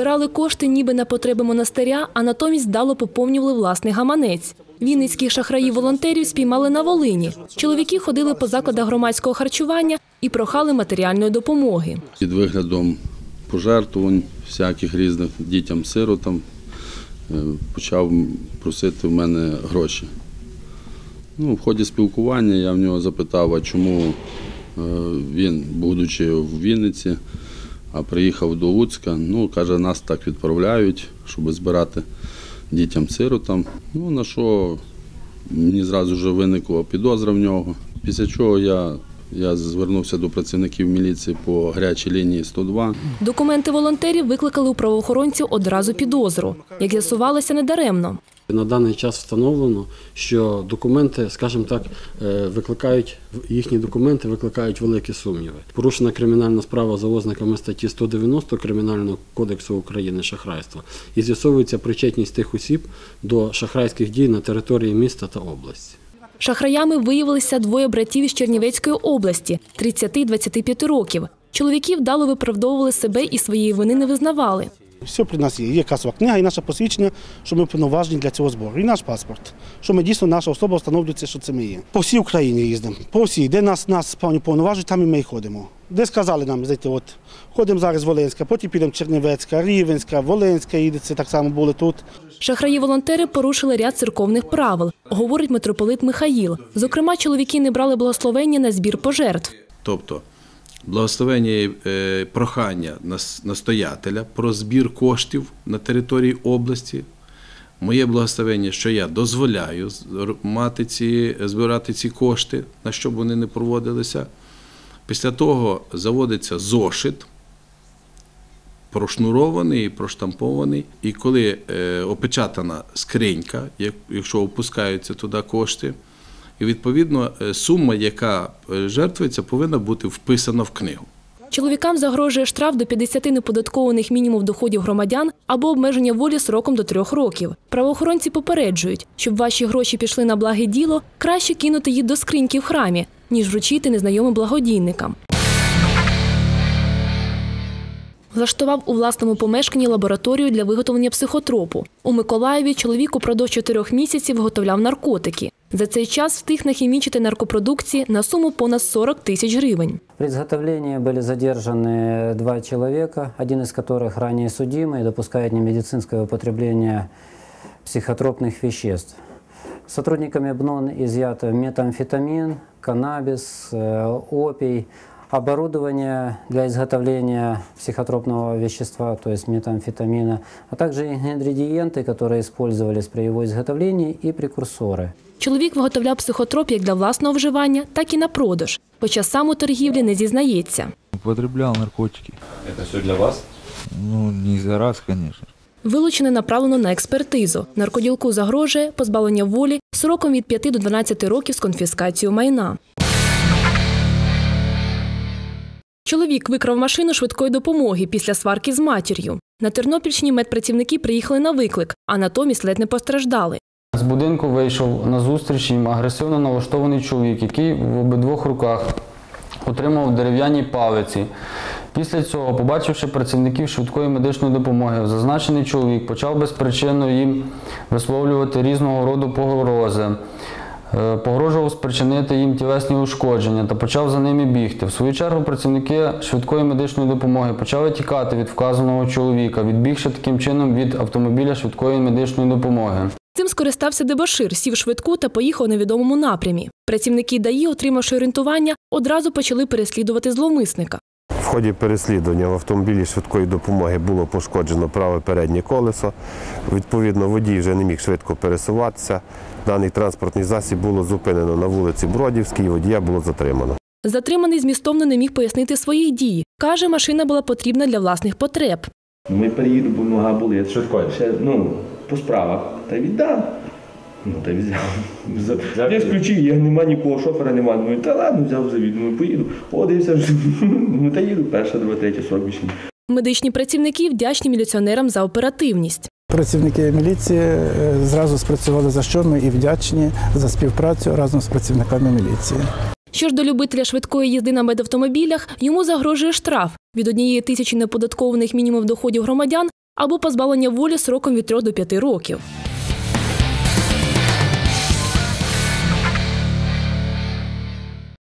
Збирали кошти ніби на потреби монастиря, а натомість вдало поповнювали власний гаманець. Вінницьких шахраїв-волонтерів спіймали на Волині. Чоловіки ходили по закладах громадського харчування і прохали матеріальної допомоги. Під виглядом пожертвувань всяких різних дітям-сиротам е, почав просити в мене гроші. Ну, в ході спілкування я в нього запитав, а чому е, він, будучи в Вінниці, а приїхав до Луцька. Ну, каже, нас так відправляють, щоб збирати дітям-сиротам. Ну, на що мені зразу вже виникла підозра в нього. Після чого я, я звернувся до працівників міліції по гарячій лінії 102. Документи волонтерів викликали у правоохоронців одразу підозру. Як з'ясувалося, недаремно. На даний час встановлено, що документи, скажімо так, е, викликають їхні документи викликають великі сумніви. Порушена кримінальна справа за ознаками статті 190 Кримінального кодексу України шахрайства і з'ясовується причетність тих осіб до шахрайських дій на території міста та області. Шахраями виявилися двоє братів із Чернівецької області 30 і 25 років. Чоловіки вдало виправдовували себе і своєї вини не визнавали. Все при нас є. Є касова книга і наше посвідчення, що ми повноважені для цього збору. І наш паспорт, що ми дійсно наша особа встановлюється, що це ми є. По всій Україні їздимо. По всій, де нас нас певні повноважують, там і ми й ходимо. Де сказали нам, знаєте, от ходимо зараз Волинська, потім підемо Чернівецька, Рівенська, Волинська їдеться, так само були тут. Шахраї-волонтери порушили ряд церковних правил, говорить митрополит Михаїл. Зокрема, чоловіки не брали благословення на збір пожертв. Тобто благословення і е, прохання настоятеля про збір коштів на території області. Моє благословення, що я дозволяю мати ці, збирати ці кошти, на що б вони не проводилися. Після того заводиться зошит, прошнурований, проштампований. І коли е, опечатана скринька, якщо опускаються туди кошти, і відповідно е, сума, яка е, жертвується, повинна бути вписана в книгу. Чоловікам загрожує штраф до 50 неподаткованих мінімум доходів громадян або обмеження волі сроком до трьох років. Правоохоронці попереджують, щоб ваші гроші пішли на благе діло, краще кинути їх до скриньки в храмі, ніж вручити незнайомим благодійникам. Влаштував у власному помешканні лабораторію для виготовлення психотропу. У Миколаєві чоловік упродовж чотирьох місяців виготовляв наркотики. За цей час встиг нахімічити наркопродукції на суму понад 40 тисяч гривень. При изготовлении были задержаны два человека, один из которых ранее судимый, допускает немедицинское употребление психотропных веществ. Сотрудниками БНОН изъято метамфетамин, каннабис, э, опий, оборудование для изготовления психотропного вещества, то есть метамфетамина, а также ингредиенты, которые использовались при его изготовлении и прекурсоры. Чоловік виготовляв психотроп як для власного вживання, так і на продаж, хоча сам у торгівлі не зізнається. Употреблял наркотики. Это все для вас? Ну, не за раз, конечно. Вилучене направлено на експертизу. Наркоділку загрожує позбавлення волі сроком від 5 до 12 років з конфіскацією майна. Чоловік викрав машину швидкої допомоги після сварки з матір'ю. На Тернопільщині медпрацівники приїхали на виклик, а натомість ледь не постраждали. З будинку вийшов на зустріч їм агресивно налаштований чоловік, який в обидвох руках отримав дерев'яні палиці. Після цього, побачивши працівників швидкої медичної допомоги, зазначений чоловік почав безпричинно їм висловлювати різного роду погрози. Е, Погрожував спричинити їм тілесні ушкодження та почав за ними бігти. В свою чергу працівники швидкої медичної допомоги почали тікати від вказаного чоловіка, відбігши таким чином від автомобіля швидкої медичної допомоги. Цим скористався дебошир, сів швидку та поїхав у невідомому напрямі. Працівники ДАІ, отримавши орієнтування, одразу почали переслідувати зловмисника. В ході переслідування в автомобілі швидкої допомоги було пошкоджено праве переднє колесо. Відповідно, водій вже не міг швидко пересуватися. Даний транспортний засіб було зупинено на вулиці Бродівській, водія було затримано. Затриманий змістовно не міг пояснити свої дії. Каже, машина була потрібна для власних потреб. Ми приїду, бо нога болить. Швидкою? Ще, ну, по справах. Та й віддам. Ну, та й взяв. Дякую. Я включив, я нема нікого, шофера нема. Думаю, та ладно, взяв завід. Думаю, поїду. О, дивився вже. Ну, та їду, перша, друга, третя, сорок більше. Медичні працівники вдячні міліціонерам за оперативність. Працівники міліції е, зразу спрацювали за що ми і вдячні за співпрацю разом з працівниками міліції. Що ж до любителя швидкої їзди на медавтомобілях, йому загрожує штраф від однієї тисячі неподаткованих мінімумів доходів громадян або позбавлення волі сроком від 3 до 5 років.